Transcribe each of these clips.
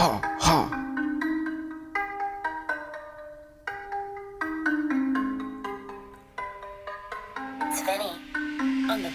ha, ha. Svenny on the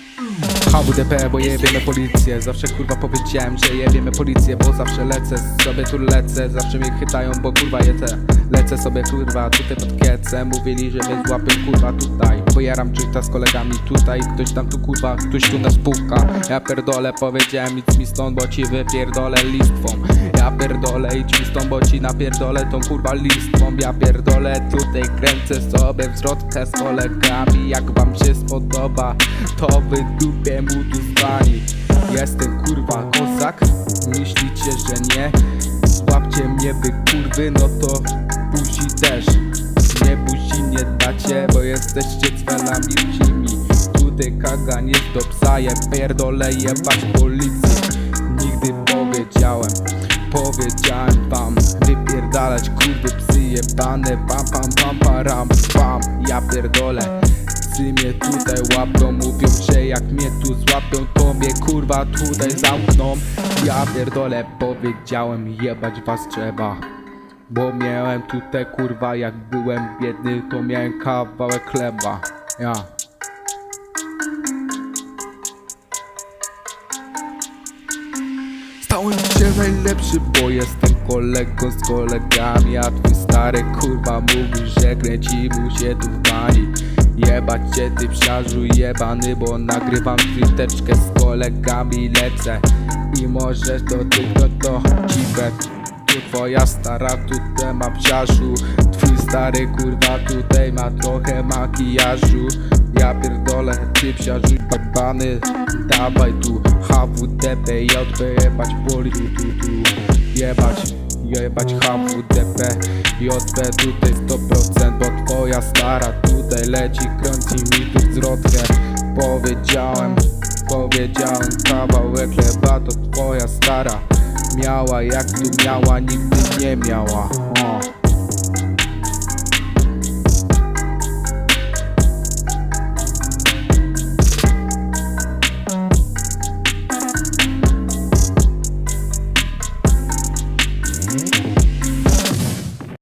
HWDP, bo jebiemy policję Zawsze kurwa powiedziałem, że jebiemy policję Bo zawsze lecę, sobie tu lecę. Zawsze mnie chytają, bo kurwa jecę Lecę sobie kurwa tutaj pod kiecem Mówili, że mnie złapią kurwa tutaj. Pojaram czyta z kolegami tutaj. Ktoś tam tu kurwa, ktoś tu nas puka Ja pierdolę, powiedziałem idź mi stąd Bo ci wypierdolę listwą. Ja pierdolę, idź mi stąd, bo ci napierdolę tą kurwa listwą. Ja pierdolę, tutaj kręcę sobie wzrotkę z kolegami. Jak wam się spodoba, to wydupię mu tu z Jestem kurwa kozak, myślicie, że nie? Złapcie mnie wy kurwy, no to buzi też. Nie buzi nie dacie, bo jesteście cwelami rcimi Tutaj kagan jest do psa, je pierdolę jebać policji Nigdy powiedziałem, powiedziałem wam Wypierdalać kurwy psy jebane. Pam pam pam param pam. Ja pierdolę Psy mnie tutaj łapią Mówią, że jak mnie tu złapią To mnie kurwa tutaj zamkną Ja pierdolę powiedziałem Jebać was trzeba. Bo miałem tutaj kurwa Jak byłem biedny to miałem kawałek chleba. Ja. Stałem się najlepszy, bo jestem kolegą z kolegami A twój stary kurwa mówi, że kręci mu się tu w bani Jebać cię ty psiarzu jebany, bo nagrywam twiteczkę z kolegami lecę. I możesz do tych, no to dziwę Tu twoja stara tutaj ma psiarzu Twój stary kurwa tutaj ma trochę makijażu. Ja pierdolę, ty psiarzu jebany. Dawaj tu HWDP, JP, jebać poli tu, tu Jebać, jebać HWDP, JP tutaj 100% Bo twoja stara tutaj leci, kręci mi tu wzrotkę Powiedziałem, powiedziałem kawałek chleba to twoja stara. Miała jak tu miała, nigdy nie miała.